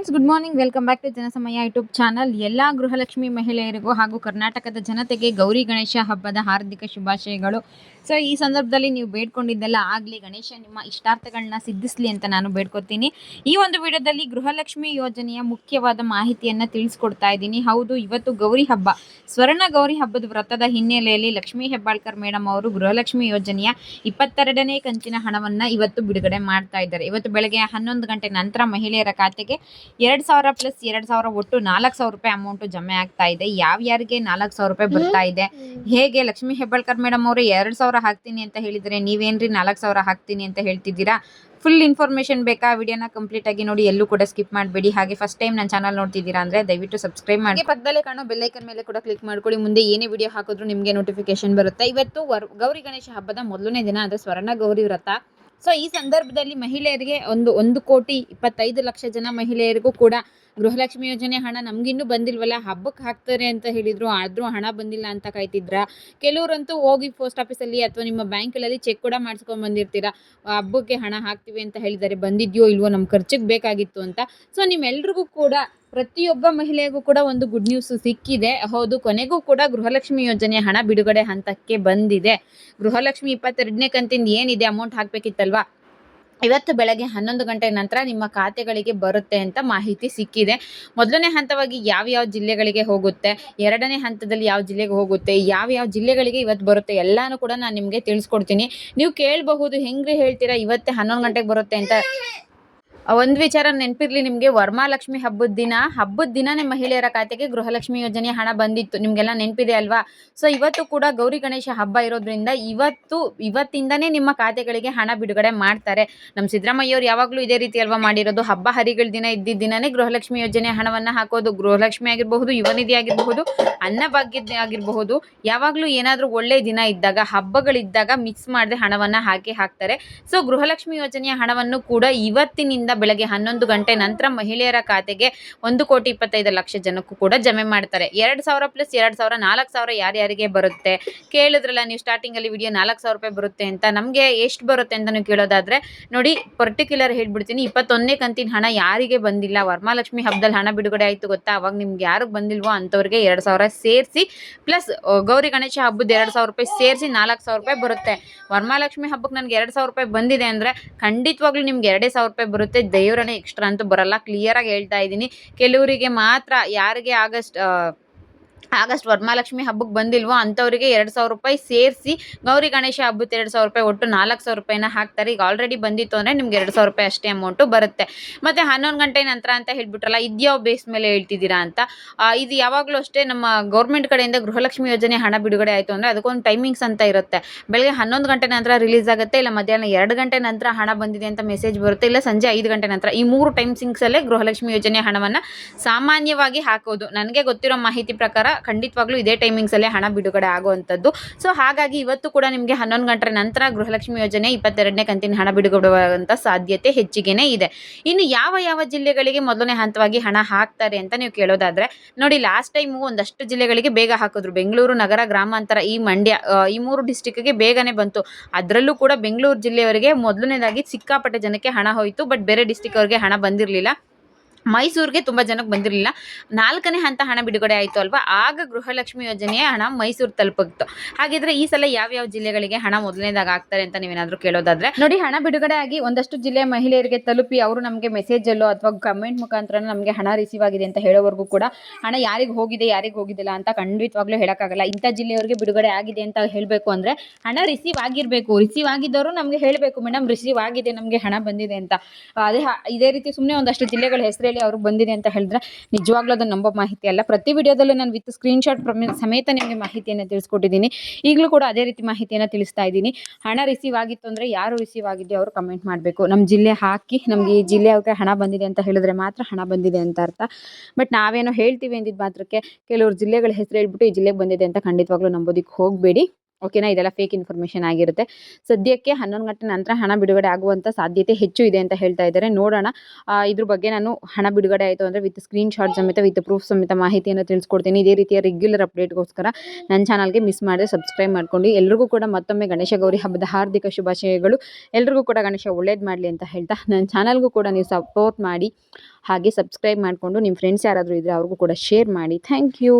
Friends good morning welcome back to Janasamaya YouTube channel ಎಲ್ಲ ಗೃಹಲಕ್ಷ್ಮಿ ಮಹಿಳೆಯರಿಗೂ ಹಾಗೂ ಕರ್ನಾಟಕದ ಜನತೆಗೆ ಗೌರಿ ಗಣೇಶ ಹಬ್ಬದ ಹಾರ್ದಿಕ ಶುಭಾಶಯಗಳು ಸೊ ಈ ಸಂದರ್ಭದಲ್ಲಿ ನೀವು ಬೇಡ್ಕೊಂಡಿದ್ದೆಲ್ಲ ಆಗಲಿ ಗಣೇಶ, ನಿಮ್ಮ ಇಷ್ಟಾರ್ಥಗಳನ್ನ ಸಿದ್ಧಿಸಲಿ ಅಂತ ನಾನು ಬೇಡ್ಕೊತೀನಿ. ಈ ಒಂದು ವಿಡಿಯೋದಲ್ಲಿ ಗೃಹಲಕ್ಷ್ಮಿ ಯೋಜನೆಯ ಮುಖ್ಯವಾದ ಮಾಹಿತಿಯನ್ನು ತಿಳಿಸ್ಕೊಡ್ತಾ ಇದ್ದೀನಿ. ಹೌದು, ಇವತ್ತು ಗೌರಿ ಹಬ್ಬ. ಸ್ವರ್ಣ ಗೌರಿ ಹಬ್ಬದ ವ್ರತದ ಹಿನ್ನೆಲೆಯಲ್ಲಿ ಲಕ್ಷ್ಮೀ ಹೆಬ್ಬಾಳ್ಕರ್ ಮೇಡಮ್ ಅವರು ಗೃಹಲಕ್ಷ್ಮಿ ಯೋಜನೆಯ ಇಪ್ಪತ್ತೆರಡನೇ ಕಂಚಿನ ಹಣವನ್ನು ಇವತ್ತು ಬಿಡುಗಡೆ ಮಾಡ್ತಾ ಇದ್ದಾರೆ. ಇವತ್ತು ಬೆಳಗ್ಗೆ ಹನ್ನೊಂದು ಗಂಟೆ ನಂತರ ಮಹಿಳೆಯರ ಖಾತೆಗೆ ಎರಡು ಸಾವಿರ ಪ್ಲಸ್ ಎರಡು ಸಾವಿರ ಒಟ್ಟು ನಾಲ್ಕು ಸಾವಿರ ರೂಪಾಯಿ ಅಮೌಂಟ್ ಜಮೆ ಆಗ್ತಾ ಇದೆ. ಯಾವ ಯಾರಿಗೆ ನಾಲ್ಕು ಸಾವಿರ ರೂಪಾಯಿ ಬರ್ತಾ ಇದೆ? ಹೇಗೆ ಲಕ್ಷ್ಮೀ ಹೆಬ್ಬಾಳ್ಕರ್ ಮೇಡಮ್ ಅವರು ಎರಡು ಸಾವಿರ ಹಾಕ್ತೀನಿ ಅಂತ ಹೇಳಿದರೆ ನೀವೇನ್ರಿ ನಾಲ್ಕು ಸಾವಿರ ಹಾಕ್ತೀನಿ ಅಂತ ಹೇಳ್ತಿದ್ದೀರಾ? ಫುಲ್ ಇನ್ಫಾರ್ಮೇಷನ್ ಬೇಕಾ? ವಿಡಿಯೋನ ಕಂಪ್ಲೀಟ್ ಆಗಿ ನೋಡಿ, ಎಲ್ಲೂ ಕೂಡ ಸ್ಕಿಪ್ ಮಾಡಬೇಡಿ. ಹಾಗೆ ಫಸ್ಟ್ ಟೈಮ್ ನನ್ನ ಚಾನಲ್ ನೋಡ್ತಿದ್ದೀರಾ ಅಂದರೆ ದಯವಿಟ್ಟು ಸಬ್ಸ್ಕ್ರೈಬ್ ಮಾಡಿ. ಪಕ್ಕದಲ್ಲೇ ಕಾಣೋ ಬೆಲ್ಲೈಕನ್ ಮೇಲೆ ಕೂಡ ಕ್ಲಿಕ್ ಮಾಡ್ಕೊಳ್ಳಿ. ಮುಂದೆ ಏನೇ ವಿಡಿಯೋ ಹಾಕಿದ್ರು ನಿಮಗೆ ನೋಟಿಫಿಕೇಶನ್ ಬರುತ್ತೆ. ಇವತ್ತು ಗೌರಿ ಗಣೇಶ ಹಬ್ಬದ ಮೊದಲನೇ ದಿನ ಅಂದರೆ ಸ್ವರ್ಣ ಗೌರಿ ವ್ರತ. ಸೊ ಈ ಸಂದರ್ಭದಲ್ಲಿ ಮಹಿಳೆಯರಿಗೆ ಒಂದು ಒಂದು ಕೋಟಿ ಇಪ್ಪತ್ತೈದು ಲಕ್ಷ ಜನ ಮಹಿಳೆಯರಿಗೂ ಕೂಡ ಗೃಹಲಕ್ಷ್ಮಿ ಯೋಜನೆ ಹಣ ನಮಗಿನ್ನೂ ಬಂದಿಲ್ವಲ್ಲ? ಹಬ್ಬಕ್ಕೆ ಹಾಕ್ತಾರೆ ಅಂತ ಹೇಳಿದ್ರು, ಆದರೂ ಹಣ ಬಂದಿಲ್ಲ ಅಂತ ಕಾಯ್ತಿದ್ರ? ಕೆಲವರಂತೂ ಹೋಗಿ ಪೋಸ್ಟ್ ಆಫೀಸಲ್ಲಿ ಅಥವಾ ನಿಮ್ಮ ಬ್ಯಾಂಕಲ್ಲಿ ಚೆಕ್ ಕೂಡ ಮಾಡಿಸ್ಕೊಂಡು ಬಂದಿರ್ತೀರಾ? ಹಬ್ಬಕ್ಕೆ ಹಣ ಹಾಕ್ತೀವಿ ಅಂತ ಹೇಳಿದ್ದಾರೆ ಬಂದಿದ್ಯೋ, ಇಲ್ವೋ ನಮ್ಮ ಖರ್ಚಿಗೆ ಬೇಕಾಗಿತ್ತು ಅಂತ. ಸೊ ನಿಮ್ಮೆಲ್ರಿಗೂ ಕೂಡ ಪ್ರತಿಯೊಬ್ಬ ಮಹಿಳೆಗೂ ಕೂಡ ಒಂದು ಗುಡ್ ನ್ಯೂಸ್ ಸಿಕ್ಕಿದೆ. ಹೌದು, ಕೊನೆಗೂ ಕೂಡ ಗೃಹಲಕ್ಷ್ಮಿ ಯೋಜನೆ ಹಣ ಬಿಡುಗಡೆ ಹಂತಕ್ಕೆ ಬಂದಿದೆ. ಗೃಹಲಕ್ಷ್ಮಿ ಇಪ್ಪತ್ತೆರಡನೇ ಕಂತಿಂದ ಏನಿದೆ ಅಮೌಂಟ್ ಹಾಕಬೇಕಿತ್ತಲ್ವಾ? ಇವತ್ತು ಬೆಳಗ್ಗೆ ಹನ್ನೊಂದು ಗಂಟೆ ನಂತರ ನಿಮ್ಮ ಖಾತೆಗಳಿಗೆ ಬರುತ್ತೆ ಅಂತ ಮಾಹಿತಿ ಸಿಕ್ಕಿದೆ. ಮೊದಲನೇ ಹಂತವಾಗಿ ಯಾವ್ಯಾವ ಜಿಲ್ಲೆಗಳಿಗೆ ಹೋಗುತ್ತೆ? ಎರಡನೇ ಹಂತದಲ್ಲಿ ಯಾವ ಜಿಲ್ಲೆಗೆ ಹೋಗುತ್ತೆ? ಯಾವ್ಯಾವ ಜಿಲ್ಲೆಗಳಿಗೆ ಇವತ್ತು ಬರುತ್ತೆ? ಎಲ್ಲಾನು ಕೂಡ ನಾನು ನಿಮಗೆ ತಿಳಿಸ್ಕೊಡ್ತೀನಿ. ನೀವು ಕೇಳಬಹುದು ಹೆಂಗ್ರಿ ಹೇಳ್ತೀರಾ ಇವತ್ತೇ ಹನ್ನೊಂದು ಗಂಟೆಗೆ ಬರುತ್ತೆ ಅಂತ. ಒಂದು ವಿಚಾರ ನೆನಪಿರ್ಲಿ, ನಿಮಗೆ ವರಮಹಾಲಕ್ಷ್ಮಿ ಹಬ್ಬದ ದಿನ, ಹಬ್ಬದ ದಿನನೇ ಮಹಿಳೆಯರ ಖಾತೆಗೆ ಗೃಹಲಕ್ಷ್ಮಿ ಯೋಜನೆ ಹಣ ಬಂದಿತ್ತು. ನಿಮಗೆಲ್ಲ ನೆನಪಿದೆ ಅಲ್ವಾ? ಸೊ ಇವತ್ತು ಕೂಡ ಗೌರಿ ಗಣೇಶ ಹಬ್ಬ ಇರೋದ್ರಿಂದ ಇವತ್ತು, ಇವತ್ತಿಂದನೇ ನಿಮ್ಮ ಖಾತೆಗಳಿಗೆ ಹಣ ಬಿಡುಗಡೆ ಮಾಡ್ತಾರೆ. ನಮ್ಮ ಸಿದ್ದರಾಮಯ್ಯವ್ರು ಯಾವಾಗಲೂ ಇದೇ ರೀತಿ ಅಲ್ವಾ ಮಾಡಿರೋದು? ಹಬ್ಬ ಹರಿಗಳ ದಿನ ಇದ್ದಿದ್ದ ದಿನನೇ ಗೃಹಲಕ್ಷ್ಮಿ ಯೋಜನೆ ಹಣವನ್ನು ಹಾಕೋದು. ಗೃಹಲಕ್ಷ್ಮಿ ಆಗಿರಬಹುದು ಯುವನಿಧಿ ಆಗಿರಬಹುದು ಅನ್ನಭಾಗ್ಯದ ಆಗಿರಬಹುದು. ಯಾವಾಗಲೂ ಏನಾದರೂ ಒಳ್ಳೆ ದಿನ ಇದ್ದಾಗ, ಹಬ್ಬಗಳಿದ್ದಾಗ ಮಿಕ್ಸ್ ಮಾಡದೆ ಹಣವನ್ನು ಹಾಕಿ ಹಾಕ್ತಾರೆ. ಸೊ ಗೃಹಲಕ್ಷ್ಮಿ ಯೋಜನೆಯ ಹಣವನ್ನು ಕೂಡ ಇವತ್ತಿನಿಂದ ಬೆಳಗ್ಗೆ ಹನ್ನೊಂದು ಗಂಟೆ ನಂತರ ಮಹಿಳೆಯರ ಖಾತೆಗೆ ಒಂದು ಕೋಟಿ ಇಪ್ಪತ್ತೈದು ಲಕ್ಷ ಜನಕ್ಕೂ ಕೂಡ ಜಮೆ ಮಾಡ್ತಾರೆ. ಎರಡು ಸಾವಿರ ಪ್ಲಸ್ ಎರಡು ಸಾವಿರ, ನಾಲ್ಕು ಸಾವಿರ ಯಾರ್ಯಾರಿಗೆ ಬರುತ್ತೆ? ಕೇಳಿದ್ರಲ್ಲ ನೀವು ಸ್ಟಾರ್ಟಿಂಗಲ್ಲಿ ವಿಡಿಯೋ ನಾಲ್ಕು ಸಾವಿರ ರೂಪಾಯಿ ಬರುತ್ತೆ ಅಂತ. ನಮಗೆ ಎಷ್ಟು ಬರುತ್ತೆ ಅಂತ ಕೇಳೋದಾದರೆ, ನೋಡಿ ಪರ್ಟಿಕ್ಯುಲರ್ ಹೇಳ್ಬಿಡ್ತೀನಿ. ಇಪ್ಪತ್ತೊಂದನೇ ಕಂತಿನ ಹಣ ಯಾರಿಗೆ ಬಂದಿಲ್ಲ? ವರ್ಮಾಲಕ್ಷ್ಮಿ ಹಬ್ಬದಲ್ಲಿ ಹಣ ಬಿಡುಗಡೆ ಆಯಿತು ಗೊತ್ತಾ? ಅವಾಗ ನಿಮ್ಗೆ ಯಾರಿಗೆ ಬಂದಿಲ್ವೋ ಅಂಥವ್ರಿಗೆ ಎರಡು ಸಾವಿರ ಸೇರಿಸಿ ಪ್ಲಸ್ ಗೌರಿ ಗಣೇಶ ಹಬ್ಬದ ಎರಡು ಸಾವಿರ ರೂಪಾಯಿ ಸೇರಿಸಿ ನಾಲ್ಕು ಸಾವಿರ ರೂಪಾಯಿ ಬರುತ್ತೆ. ವರ್ಮಾಲಕ್ಷ್ಮಿ ಹಬ್ಬಕ್ಕೆ ನನಗೆ ಎರಡು ಸಾವಿರ ರೂಪಾಯಿ ಬಂದಿದೆ ಅಂದರೆ ಖಂಡಿತವಾಗ್ಲೂ ನಿಮ್ಗೆ ಎರಡೇ ಸಾವಿರ ರೂಪಾಯಿ ಬರುತ್ತೆ. ದೇವರನ್ನೇ ಎಕ್ಸ್ಟ್ರಾ ಅಂತೂ ಬರಲ್ಲ. ಕ್ಲಿಯರಾಗಿ ಹೇಳ್ತಾ ಇದ್ದೀನಿ. ಕೆಲವರಿಗೆ ಮಾತ್ರ ಯಾರಿಗೆ ಆಗಸ್ಟ್ ಆಗಸ್ಟ್ ವರಮಹಾಲಕ್ಷ್ಮಿ ಹಬ್ಬಕ್ಕೆ ಬಂದಿಲ್ವೋ ಅಂಥವರಿಗೆ ಎರಡು ಸಾವಿರ ರೂಪಾಯಿ ಸೇರಿಸಿ ಗೌರಿ ಗಣೇಶ ಹಬ್ಬಕ್ಕೆ ಎರಡು ಸಾವಿರ ರೂಪಾಯಿ ಒಟ್ಟು ನಾಲ್ಕು ಸಾವಿರ ರೂಪಾಯಿನ ಹಾಕ್ತಾರೆ. ಈಗ ಆಲ್ರೆಡಿ ಬಂದಿತ್ತು ಅಂದರೆ ನಿಮ್ಗೆ ಎರಡು ಸಾವಿರ ರೂಪಾಯಿ ಅಷ್ಟೇ ಅಮೌಂಟು ಬರುತ್ತೆ. ಮತ್ತು ಹನ್ನೊಂದು ಗಂಟೆ ನಂತರ ಅಂತ ಹೇಳ್ಬಿಟ್ರಲ್ಲ, ಇದ್ಯಾವ ಬೇಸ್ ಮೇಲೆ ಹೇಳ್ತಿದ್ದೀರಾ ಅಂತ? ಇದು ಯಾವಾಗಲೂ ಅಷ್ಟೇ ನಮ್ಮ ಗೌರ್ಮೆಂಟ್ ಕಡೆಯಿಂದ ಗೃಹಲಕ್ಷ್ಮಿ ಯೋಜನೆ ಹಣ ಬಿಡುಗಡೆ ಆಯಿತು ಅಂದರೆ ಅದಕ್ಕೊಂದು ಟೈಮಿಂಗ್ಸ್ ಅಂತ ಇರುತ್ತೆ. ಬೆಳಗ್ಗೆ ಹನ್ನೊಂದು ಗಂಟೆ ನಂತರ ರಿಲೀಸ್ ಆಗುತ್ತೆ, ಇಲ್ಲ ಮಧ್ಯಾಹ್ನ ಎರಡು ಗಂಟೆ ನಂತರ ಹಣ ಬಂದಿದೆ ಅಂತ ಮೆಸೇಜ್ ಬರುತ್ತೆ, ಇಲ್ಲ ಸಂಜೆ ಐದು ಗಂಟೆ ನಂತರ. ಈ ಮೂರು ಟೈಮ್ಸಿಂಗ್ಸಲ್ಲೇ ಗೃಹಲಕ್ಷ್ಮಿ ಯೋಜನೆ ಹಣವನ್ನು ಸಾಮಾನ್ಯವಾಗಿ ಹಾಕೋದು. ನನಗೆ ಗೊತ್ತಿರೋ ಮಾಹಿತಿ ಪ್ರಕಾರ ಖಂಡಿತವಾಗ್ಲೂ ಇದೇ ಟೈಮಿಂಗ್ಸಲ್ಲೇ ಹಣ ಬಿಡುಗಡೆ ಆಗುವಂತದ್ದು ಸೊ ಹಾಗಾಗಿ ಇವತ್ತು ಕೂಡ ನಿಮಗೆ ಹನ್ನೊಂದು ಗಂಟೆ ನಂತರ ಗೃಹಲಕ್ಷ್ಮಿ ಯೋಜನೆ ಇಪ್ಪತ್ತೆರಡನೇ ಕಂತಿನ ಹಣ ಬಿಡುಗಡೆಯಾಗುವಂಥ ಸಾಧ್ಯತೆ ಹೆಚ್ಚಿಗೆನೇ ಇದೆ. ಇನ್ನು ಯಾವ ಯಾವ ಜಿಲ್ಲೆಗಳಿಗೆ ಮೊದಲನೇ ಹಂತವಾಗಿ ಹಣ ಹಾಕ್ತಾರೆ ಅಂತ ನೀವು ಕೇಳೋದಾದ್ರೆ, ನೋಡಿ ಲಾಸ್ಟ್ ಟೈಮು ಒಂದಷ್ಟು ಜಿಲ್ಲೆಗಳಿಗೆ ಬೇಗ ಹಾಕಿದ್ರು. ಬೆಂಗಳೂರು ನಗರ ಗ್ರಾಮಾಂತರ ಈ ಮಂಡ್ಯ ಈ ಮೂರು ಡಿಸ್ಟಿಕ್ಗೆ ಬೇಗನೆ ಬಂತು. ಅದರಲ್ಲೂ ಕೂಡ ಬೆಂಗಳೂರು ಜಿಲ್ಲೆಯವರಿಗೆ ಮೊದಲನೇದಾಗಿ ಸಿಕ್ಕಾಪಟ್ಟೆ ಜನಕ್ಕೆ ಹಣ ಹೋಯಿತು ಬಟ್ ಬೇರೆ ಡಿಸ್ಟಿಕ್ ಅವರಿಗೆ ಹಣ ಬಂದಿರಲಿಲ್ಲ. ಮೈಸೂರಿಗೆ ತುಂಬ ಜನಕ್ಕೆ ಬಂದಿರಲಿಲ್ಲ. ನಾಲ್ಕನೇ ಹಂತ ಹಣ ಬಿಡುಗಡೆ ಆಯಿತು ಅಲ್ವಾ? ಆಗ ಗೃಹಲಕ್ಷ್ಮಿ ಯೋಜನೆಯ ಹಣ ಮೈಸೂರು ತಲುಪಿತ್ತು. ಹಾಗಿದ್ರೆ ಈ ಸಲ ಯಾವ್ಯಾವ ಜಿಲ್ಲೆಗಳಿಗೆ ಹಣ ಮೊದಲನೇದಾಗಿ ಆಗ್ತಾರೆ ಅಂತ ನೀವೇನಾದರೂ ಕೇಳೋದಾದ್ರೆ? ನೋಡಿ, ಹಣ ಬಿಡುಗಡೆ ಆಗಿ ಒಂದಷ್ಟು ಜಿಲ್ಲೆಯ ಮಹಿಳೆಯರಿಗೆ ತಲುಪಿ ಅವರು ನಮಗೆ ಮೆಸೇಜಲ್ಲೋ ಅಥವಾ ಕಮೆಂಟ್ ಮುಖಾಂತರ ನಮಗೆ ಹಣ ರಿಸೀವ್ ಆಗಿದೆ ಅಂತ ಹೇಳೋವರೆಗೂ ಕೂಡ ಹಣ ಯಾರಿಗೆ ಹೋಗಿದೆ, ಯಾರಿಗೆ ಹೋಗಿದಿಲ್ಲ ಅಂತ ಖಂಡಿತವಾಗ್ಲೂ ಹೇಳೋಕ್ಕಾಗಲ್ಲ. ಇಂಥ ಜಿಲ್ಲೆಯವರಿಗೆ ಬಿಡುಗಡೆ ಆಗಿದೆ ಅಂತ ಹೇಳಬೇಕು ಅಂದರೆ ಹಣ ರಿಸೀವ್ ಆಗಿರಬೇಕು. ರಿಸೀವ್ ಆಗಿದ್ದವರು ನಮಗೆ ಹೇಳಬೇಕು ಮೇಡಮ್ ರಿಸೀವ್ ಆಗಿದೆ, ನಮಗೆ ಹಣ ಬಂದಿದೆ ಅಂತ. ಅದೇ ಇದೇ ರೀತಿ ಸುಮ್ಮನೆ ಒಂದಷ್ಟು ಜಿಲ್ಲೆಗಳ ಹೆಸರಲ್ಲಿ ಅವ್ರಿಗೆ ಬಂದಿದೆ ಅಂತ ಹೇಳಿದ್ರೆ ನಿಜವಾಗ್ಲೂ ಅದು ನಂಬೋ ಮಾಹಿತಿ ಅಲ್ಲ. ಪ್ರತಿ ವಿಡಿಯೋದಲ್ಲೂ ನಾನು ವಿತ್ ಸ್ಕ್ರೀನ್ಶಾಟ್ ಸಮೇತ ನಿಮಗೆ ಮಾಹಿತಿಯನ್ನು ತಿಳಿಸ್ಕೊಟ್ಟಿದ್ದೀನಿ. ಈಗಲೂ ಕೂಡ ಅದೇ ರೀತಿ ಮಾಹಿತಿಯನ್ನು ತಿಳಿಸ್ತಾ ಇದ್ದೀನಿ. ಹಣ ರಿಸೀವ್ ಆಗಿತ್ತು ಅಂದರೆ ಯಾರು ರಿಸೀವ್ ಆಗಿದೆಯೋ ಅವರು ಕಮೆಂಟ್ ಮಾಡಬೇಕು. ನಮ್ಮ ಜಿಲ್ಲೆ ಹಾಕಿ, ನಮಗೆ ಈ ಜಿಲ್ಲೆ ಅವ್ರಿಗೆ ಹಣ ಬಂದಿದೆ ಅಂತ ಹೇಳಿದ್ರೆ ಮಾತ್ರ ಹಣ ಬಂದಿದೆ ಅಂತ ಅರ್ಥ. ಬಟ್ ನಾವೇನೋ ಹೇಳ್ತೀವಿ ಅಂದಿದ್ದು ಮಾತ್ರಕ್ಕೆ, ಕೆಲವರು ಜಿಲ್ಲೆಗಳ ಹೆಸರು ಹೇಳ್ಬಿಟ್ಟು ಈ ಜಿಲ್ಲೆಗೆ ಬಂದಿದೆ ಅಂತ ಖಂಡಿತವಾಗ್ಲೂ ನಂಬೋದಕ್ಕೆ ಹೋಗಬೇಡಿ. ಓಕೆನಾ ಇದೆಲ್ಲ ಫೇಕ್ ಇನ್ಫಾರ್ಮೇಷನ್ ಆಗಿರುತ್ತೆ. ಸದ್ಯಕ್ಕೆ ಹನ್ನೊಂದು ಗಂಟೆ ನಂತರ ಹಣ ಬಿಡುಗಡೆ ಆಗುವಂಥ ಸಾಧ್ಯತೆ ಹೆಚ್ಚು ಇದೆ ಅಂತ ಹೇಳ್ತಾ ಇದ್ದಾರೆ. ನೋಡೋಣ. ಇದ್ರ ಬಗ್ಗೆ ನಾನು ಹಣ ಬಿಡುಗಡೆ ಆಯಿತು ಅಂದರೆ ವಿತ್ ಸ್ಕ್ರೀನ್ ಶಾಟ್ ಸಮೇತ ವಿತ್ ಪ್ರೂಫ್ ಸಮೇತ ಮಾಹಿತಿಯನ್ನು ತಿಳಿಸ್ಕೊಡ್ತೀನಿ. ಇದೇ ರೀತಿಯ ರೆಗ್ಯುಲರ್ ಅಪ್ಡೇಟ್ಗೋಸ್ಕರ ನನ್ನ ಚಾನಲ್ಗೆ ಮಿಸ್ ಮಾಡದೆ ಸಬ್ಸ್ಕ್ರೈಬ್ ಮಾಡ್ಕೊಂಡು, ಎಲ್ರಿಗೂ ಕೂಡ ಮತ್ತೊಮ್ಮೆ ಗಣೇಶ ಗೌರಿ ಹಬ್ಬದ ಹಾರ್ದಿಕ ಶುಭಾಶಯಗಳು. ಎಲ್ರಿಗೂ ಕೂಡ ಗಣೇಶ ಒಳ್ಳೇದು ಮಾಡಲಿ ಅಂತ ಹೇಳ್ತಾ ನನ್ನ ಚಾನಲ್ಗೂ ಕೂಡ ನೀವು ಸಪೋರ್ಟ್ ಮಾಡಿ, ಹಾಗೆ ಸಬ್ಸ್ಕ್ರೈಬ್ ಮಾಡಿಕೊಂಡು ನಿಮ್ಮ ಫ್ರೆಂಡ್ಸ್ ಯಾರಾದರೂ ಇದ್ದರೆ ಅವ್ರಿಗೂ ಕೂಡ ಶೇರ್ ಮಾಡಿ. Thank you